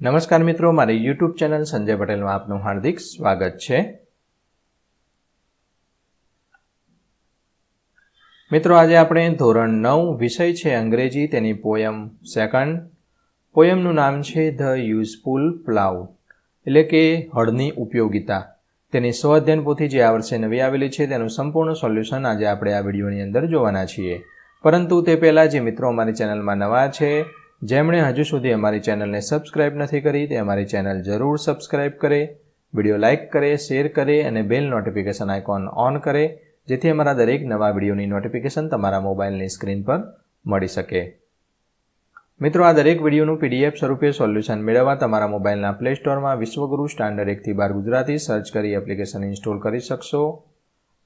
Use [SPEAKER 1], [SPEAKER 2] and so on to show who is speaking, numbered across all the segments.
[SPEAKER 1] નમસ્કાર મિત્રો, મારી યુટ્યુબ ચેનલ સંજય પટેલમાં આપનું હાર્દિક સ્વાગત છે. મિત્રો, આજે આપણે ધોરણ નવ વિષય છે અંગ્રેજી, તેની પોયમ સેકન્ડ. પોયમનું નામ છે ધ યુઝફુલ પ્લાવ, એટલે કે હળની ઉપયોગિતા. તેની સ્વઅધ્યયન પોથી જે આ વર્ષે નવી આવેલી છે, તેનું સંપૂર્ણ સોલ્યુશન આજે આપણે આ વિડીયોની અંદર જોવાના છીએ. પરંતુ તે પહેલાં, જે મિત્રો અમારી ચેનલમાં નવા છે જેમણે હજુ સુધી અમારી ચેનલને સબસ્ક્રાઇબ નથી કરી તે અમારી ચેનલ જરૂર સબસ્ક્રાઇબ કરે, વીડિયો લાઇક કરે, શેર કરે અને બેલ નોટિફિકેશન આઇકોન ઓન કરે, જેથી અમારા દરેક નવા વિડીયોની નોટિફિકેશન તમારા મોબાઈલની સ્ક્રીન પર મળી શકે. મિત્રો, આ દરેક વિડીયોનું પીડીએફ સ્વરૂપે સોલ્યુશન મેળવવા તમારા મોબાઈલના પ્લે સ્ટોરમાં વિશ્વગુરુ સ્ટાન્ડર્ડ એકથી બાર ગુજરાતી સર્ચ કરી એપ્લિકેશન ઇન્સ્ટોલ કરી શકશો.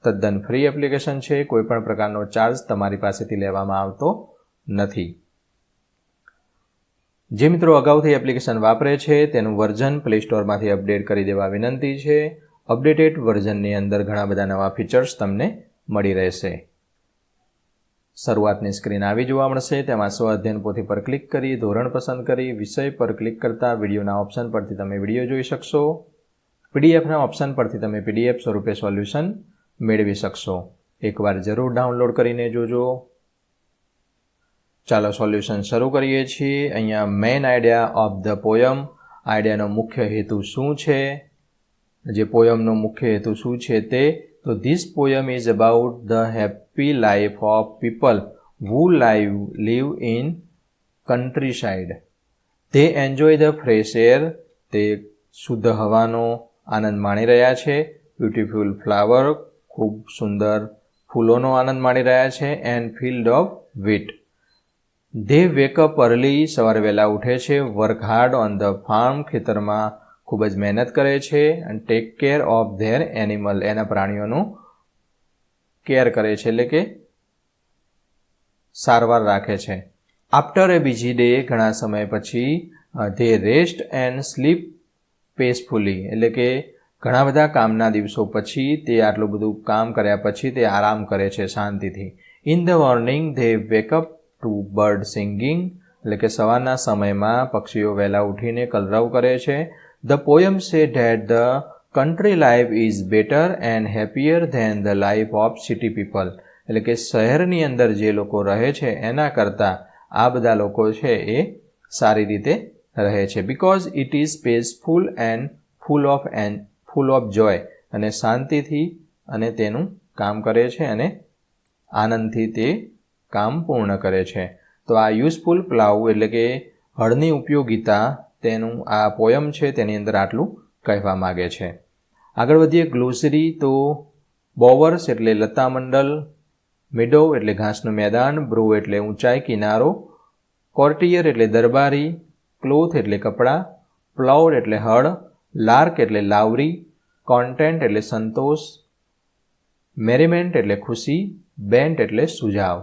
[SPEAKER 1] તદ્દન ફ્રી એપ્લિકેશન છે કોઈપણ પ્રકારનો ચાર્જ તમારી પાસેથી લેવામાં આવતો નથી. જે મિત્રો અગાઉથી એપ્લિકેશન વાપરે છે, તેનું વર્ઝન પ્લે સ્ટોરમાંથી અપડેટ કરી દેવા વિનંતી છે. અપડેટેડ વર્ઝનની અંદર ઘણા બધા નવા ફીચર્સ તમને મળી રહેશે. શરૂઆતની સ્ક્રીન આવી જોવા મળશે, તેમાં સ્વ અધ્યયન પોથી પર ક્લિક કરી, ધોરણ પસંદ કરી, વિષય પર ક્લિક કરતા વિડીયોના ઓપ્શન પરથી તમે વીડિયો જોઈ શકશો. પીડીએફના ઓપ્શન પરથી તમે પીડીએફ સ્વરૂપે સોલ્યુશન મેળવી શકશો. એકવાર જરૂર ડાઉનલોડ કરીને જોજો. ચાલો સોલ્યુશન શરૂ કરીએ છીએ. અહીંયા main idea of the poem આઈડિયાનો મુખ્ય હેતુ શું છે? જે પોયમનો મુખ્ય હેતુ શું છે તે? તો this poem is about the happy life of people who live live in countryside તે એન્જોય ધ ફ્રેશ એર તે શુદ્ધ હવાનો આનંદ માણી રહ્યા છે. બ્યુટીફુલ ફ્લાવર ખૂબ સુંદર ફૂલોનો આનંદ માણી રહ્યા છે and field of wheat they wake up early સવારે વહેલા ઉઠે છે work hard on the farm ખેતરમાં ખૂબ જ મહેનત કરે છે અને take care of their animal એના પ્રાણીઓનું કેર કરે છે, એટલે કે સારવાર રાખે છે. આફ્ટર એ બીજી ડે ઘણા સમય પછી they rest and sleep peacefully એટલે કે ઘણા બધા કામના દિવસો પછી તે આટલું બધું કામ કર્યા પછી તે આરામ કરે છે શાંતિથી. In the morning they wake up to bird singing એટલે કે સવારના સમયમાં પક્ષીઓ વહેલા ઉઠીને કલરવ કરે છે. The poem say that the country life is better and happier than the life of city people એટલે કે શહેરની અંદર જે લોકો રહે છે, એના કરતાં આ બધા લોકો છે એ સારી રીતે રહે છે. Because it is peaceful and full of and full of joy અને શાંતિથી અને તેનું કામ કરે છે અને આનંદથી તે કામ પૂર્ણ કરે છે. તો આ યુઝફુલ પ્લાવ એટલે કે હળની ઉપયોગિતા તેનું આ પોયમ છે તેની અંદર આટલું કહેવા માગે છે. આગળ વધીએ ગ્લોસરી તો બોવર્સ એટલે લતામંડલ મિડો એટલે ઘાસનું મેદાન બ્રો એટલે ઊંચાઈ, કિનારો કોર્ટિયર એટલે દરબારી ક્લોથ એટલે કપડાં પ્લાઉડ એટલે હળ લાર્ક એટલે લાવરી કોન્ટેન્ટ એટલે સંતોષ મેરીમેન્ટ એટલે ખુશી બેન્ટ એટલે સુઝાવ.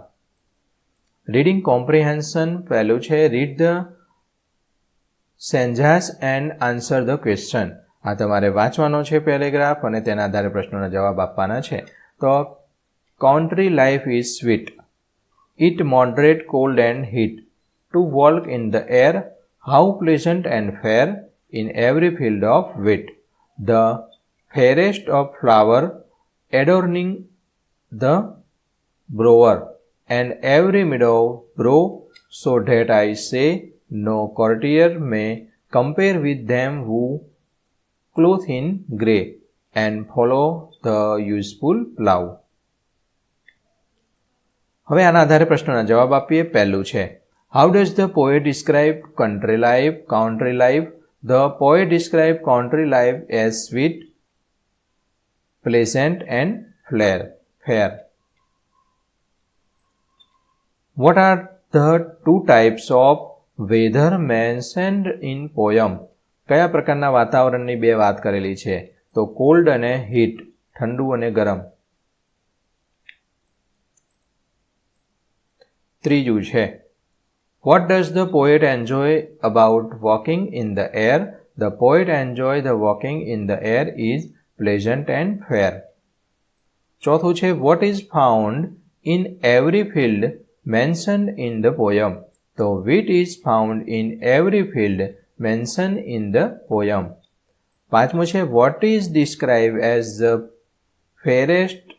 [SPEAKER 1] રીડિંગ કોમ્પ્રિહેન્શન પહેલું છે read the stanzas and answer the question આ તમારે વાંચવાનો છે પેરેગ્રાફ અને તેના આધારે પ્રશ્નોના જવાબ આપવાના છે. તો country life is sweet it moderate cold and heat to walk in the air how pleasant and fair in every field of wheat the fairest of flower adorning the bower and every meadow grow, so that I say, no courtier may compare with them who clothe in grey and follow the useful plough. હવે આના આધારે પ્રશ્નોના જવાબ આપીએ પહેલું છે how does the poet describe country life country life the poet describe country life as sweet pleasant and flare fair What are the two types of weather mentioned in poem? કયા પ્રકારના વાતાવરણની બે વાત કરેલી છે? તો કોલ્ડ અને heat ઠંડુ અને ગરમ. ત્રીજું છે. What does the poet enjoy about walking in the air the poet enjoy the walking in the air is pleasant and fair ચોથું છે what is found in every field mentioned in the poem. The wheat is found in every field mention in the poem પાંચમું છે what is describe as the fairest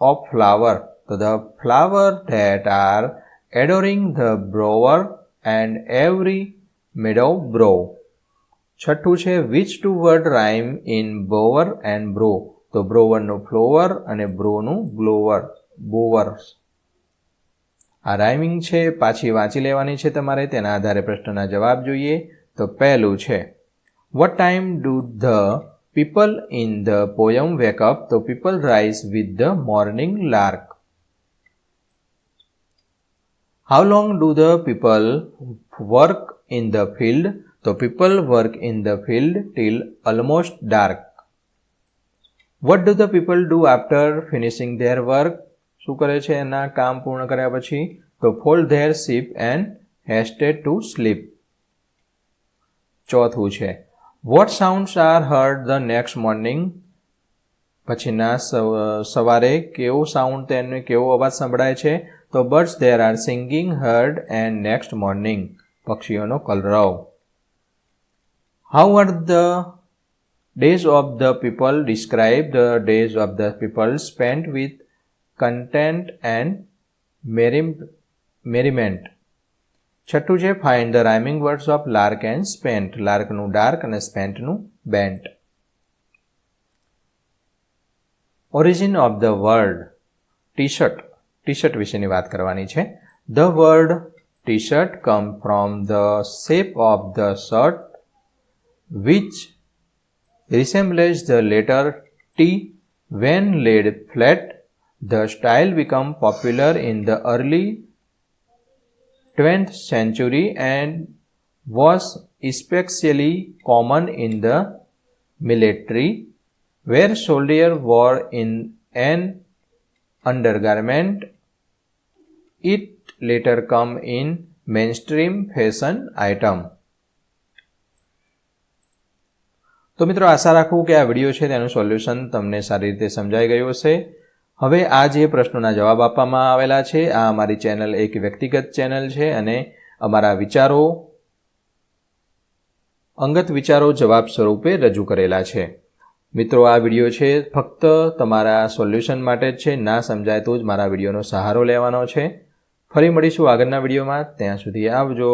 [SPEAKER 1] of flower તો the flower that are adoring the bower and every meadow brow છઠ્ઠું છે which two word rhyme in bower and brow તો બ્રોવરનું ફ્લોવર અને બ્રોનું blower બોવર્સ આ rhyming છે, પાછી વાંચી લેવાની છે તમારે, તેના આધારે પ્રશ્નના જવાબ જોઈએ. તો પહેલું છે what time do the people in the poem wake up તો people rise with the morning lark how long do the people work in the field તો people work in the field till almost dark what do the people do after finishing their work શું કરે છે? એના કામ પૂર્ણ કર્યા પછી તો fold their sheep and hasted to sleep. ચોથું છે. What sounds are heard the next morning? પછીના સવારે કેવો સાઉન્ડ તેને કેવો અવાજ સંભળાય છે? તો birds there are singing heard and next morning. પક્ષીઓનો કલરવ. How are the days of the people describe the days of the people spend with content and merry merriment છઠ્ઠું છે find the rhyming words of lark and spent લાર્કનું dark અને સ્પેન્ટનું bent origin of the word T shirt T shirt વિશેની વાત કરવાની છે. The word T shirt come from the shape of the shirt which resembles the letter T when laid flat. The style became popular in the early 20th century and was especially common in the military, where soldiers wore in an undergarment. It later come in mainstream fashion item. તો મિત્રો આશા રાખું કે આ video છે તેનું solution તમને સારી રીતે સમજાઈ ગયું હશે હવે આ જે પ્રશ્નોના જવાબ આપવામાં આવેલા છે, આ અમારી ચેનલ એક વ્યક્તિગત ચેનલ છે અને અમારા વિચારો, અંગત વિચારો જવાબ સ્વરૂપે રજૂ કરેલા છે. મિત્રો, આ વીડિયો છે ફક્ત તમારા સોલ્યુશન માટે જ છે, ના સમજાય તો જ મારા વિડીયોનો સહારો લેવાનો છે. ફરી મળીશું આગળના વિડીયોમાં, ત્યાં સુધી આવજો.